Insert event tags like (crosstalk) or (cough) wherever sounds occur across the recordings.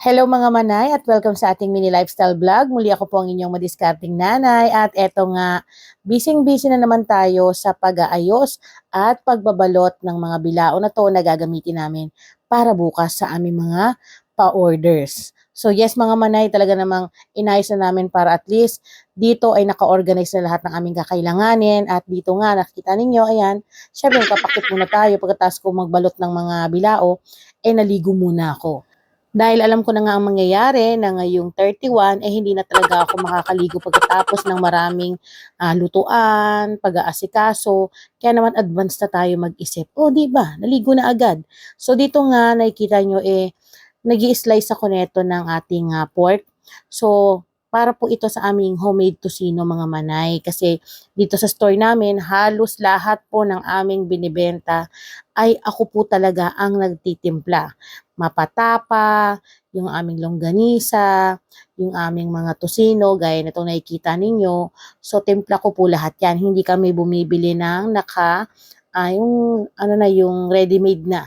Hello mga manay at welcome sa ating mini lifestyle vlog. Muli ako po ang inyong madiskarting nanay at eto nga, bising-busy na naman tayo sa pag-aayos at pagbabalot ng mga bilao na to na gagamitin namin para bukas sa aming mga pa-orders. So yes mga manay, talaga namang inayos na namin para at least dito ay naka-organize na lahat ng aming kakailanganin at dito nga nakikita ninyo, ayan, syempre kapakit muna tayo pagkatapos ko magbalot ng mga bilao, eh naligo muna ako. Dahil alam ko na nga ang mangyayari na ngayong 31, eh hindi na talaga ako makakaligo pagkatapos ng maraming ah, lutuan, pag-aasikaso. Kaya naman advance na tayo mag-isip. O, di ba? Naligo na agad. So, dito nga, nakikita nyo eh, nag slice ako neto ng ating ah, pork. So, para po ito sa aming homemade tocino mga manay. Kasi dito sa store namin, halos lahat po ng aming binibenta ay ako po talaga ang nagtitimpla mapatapa, yung aming longganisa, yung aming mga tosino, gaya na itong nakikita ninyo. So, timpla ko po lahat yan. Hindi kami bumibili ng naka, ah, yung, ano na, yung ready-made na.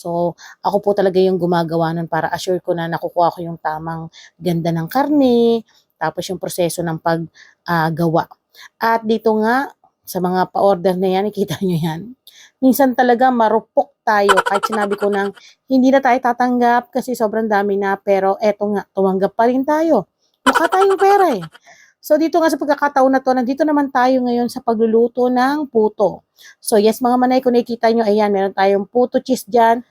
So, ako po talaga yung gumagawa nun para assure ko na nakukuha ko yung tamang ganda ng karne, tapos yung proseso ng paggawa. At dito nga, sa mga pa-order na yan, nakita nyo yan. Minsan talaga marupok tayo. Kahit sinabi ko nang hindi na tayo tatanggap kasi sobrang dami na. Pero eto nga, tumanggap pa rin tayo. Mukha tayong pera eh. So dito nga sa pagkakataon na to, nandito naman tayo ngayon sa pagluluto ng puto. So yes mga manay, kung nakikita nyo, ayan, meron tayong puto cheese dyan.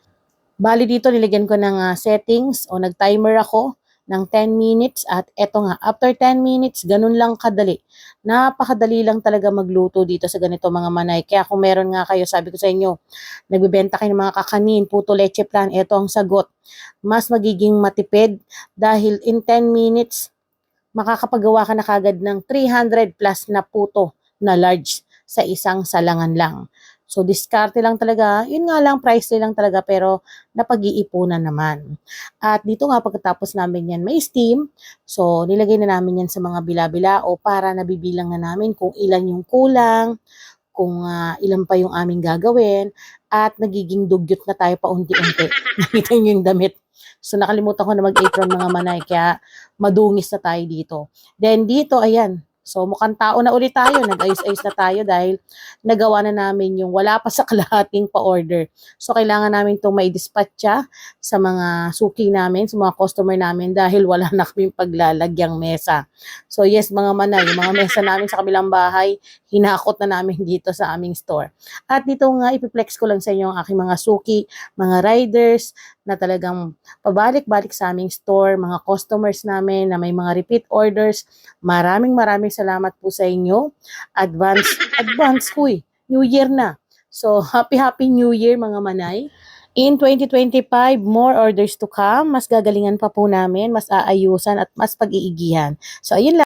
Bali dito, nilagyan ko ng ah, settings o nag-timer ako ng 10 minutes at eto nga, after 10 minutes, ganun lang kadali. Napakadali lang talaga magluto dito sa ganito mga manay. Kaya kung meron nga kayo, sabi ko sa inyo, nagbibenta kayo ng mga kakanin, puto leche plan, eto ang sagot. Mas magiging matipid dahil in 10 minutes, makakapagawa ka na kagad ng 300 plus na puto na large sa isang salangan lang. So, diskarte lang talaga. Yun nga lang, price lang talaga, pero napag-iipunan naman. At dito nga, pagkatapos namin yan, may steam. So, nilagay na namin yan sa mga bila-bila o para nabibilang na namin kung ilan yung kulang, kung ah, ilan pa yung aming gagawin, at nagiging dugyot na tayo paunti-unti. (laughs) Nakita yung damit. So, nakalimutan ko na mag-apron mga manay, kaya madungis na tayo dito. Then, dito, ayan, So mukhang tao na ulit tayo, nag-ayos-ayos na tayo dahil nagawa na namin yung wala pa sa (laughs) kalahating pa-order. So kailangan namin itong may dispatcha sa mga suki namin, sa mga customer namin dahil wala na kaming paglalagyang mesa. So yes mga manay, yung mga mesa namin sa kabilang bahay, hinakot na namin dito sa aming store. At dito nga ipiplex ko lang sa inyo ang aking mga suki, mga riders na talagang pabalik-balik sa aming store, mga customers namin na may mga repeat orders. Maraming maraming salamat po sa inyo. Advance, (laughs) advance, huy, New Year na. So, happy, happy New Year mga manay. In 2025, more orders to come. Mas gagalingan pa po namin, mas aayusan at mas pag-iigihan. So, ayun lang.